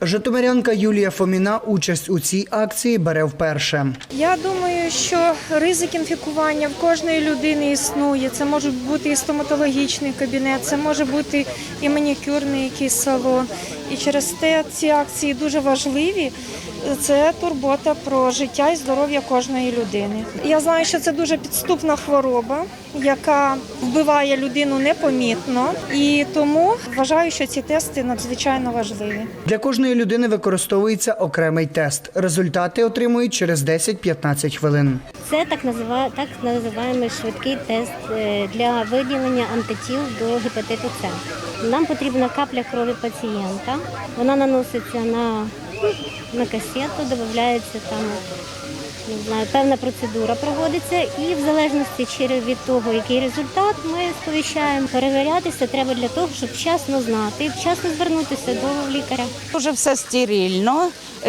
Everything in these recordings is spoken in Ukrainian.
Житомирянка Юлія Фоміна участь у цій акції бере вперше. Я думаю, що ризик інфікування в кожної людини існує. Це може бути і стоматологічний кабінет, це може бути і манікюрний якийсь салон. І через те ці акції дуже важливі. Це турбота про життя і здоров'я кожної людини. Я знаю, що це дуже підступна хвороба, яка вбиває людину непомітно, і тому вважаю, що ці тести надзвичайно важливі. Для кожної людини використовується окремий тест. Результати отримують через 10-15 хвилин. Це так називає так називаємо швидкий тест е, для виділення антитіл до гепатиту С. Нам потрібна капля крові пацієнта. Вона наноситься на, на касету, додається там. Не знаю, певна процедура проводиться, і в залежності від того, який результат, ми сповіщаємо. Перевірятися треба для того, щоб вчасно знати вчасно звернутися до лікаря. Уже все стерильно.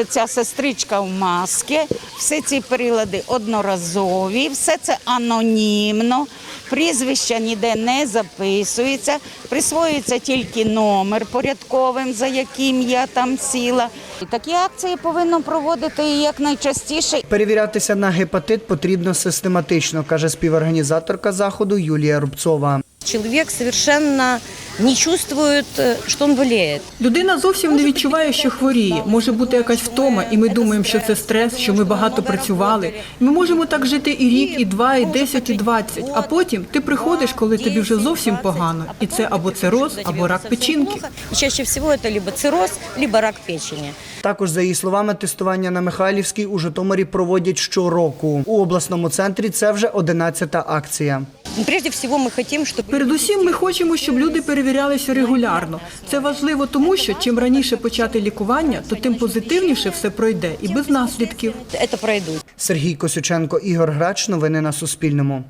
Ця сестричка в маски, всі ці прилади одноразові, все це анонімно. Прізвища ніде не записується, присвоюється тільки номер порядковим, за яким я там сіла. І такі акції повинно проводити якнайчастіше. Перевірятися на гепатит потрібно систематично, каже співорганізаторка заходу Юлія Рубцова. Чоловік совершенно не чувствует, э, что он болеет. Людина зовсім не відчуває, що хворіє. Може бути якась втома, і ми думаємо, що це стрес, що ми багато працювали. Ми можемо так жити і рік, і два, і десять, і двадцять. А потім ти приходиш, коли тобі вже зовсім погано, і це або цироз, або рак печінки. Чаще всего это либо цирроз, либо рак печени. Також, за її словами, тестування на Михайлівській у Житомирі проводять щороку. У обласному центрі це вже 11-та акція. Прежде всего мы хотим, чтобы Передусім, ми хочемо, щоб люди перевірялися регулярно. Це важливо, тому що чим раніше почати лікування, то тим позитивніше все пройде і без наслідків. это пройдут. Сергій Косюченко, Ігор Грач. Новини на Суспільному.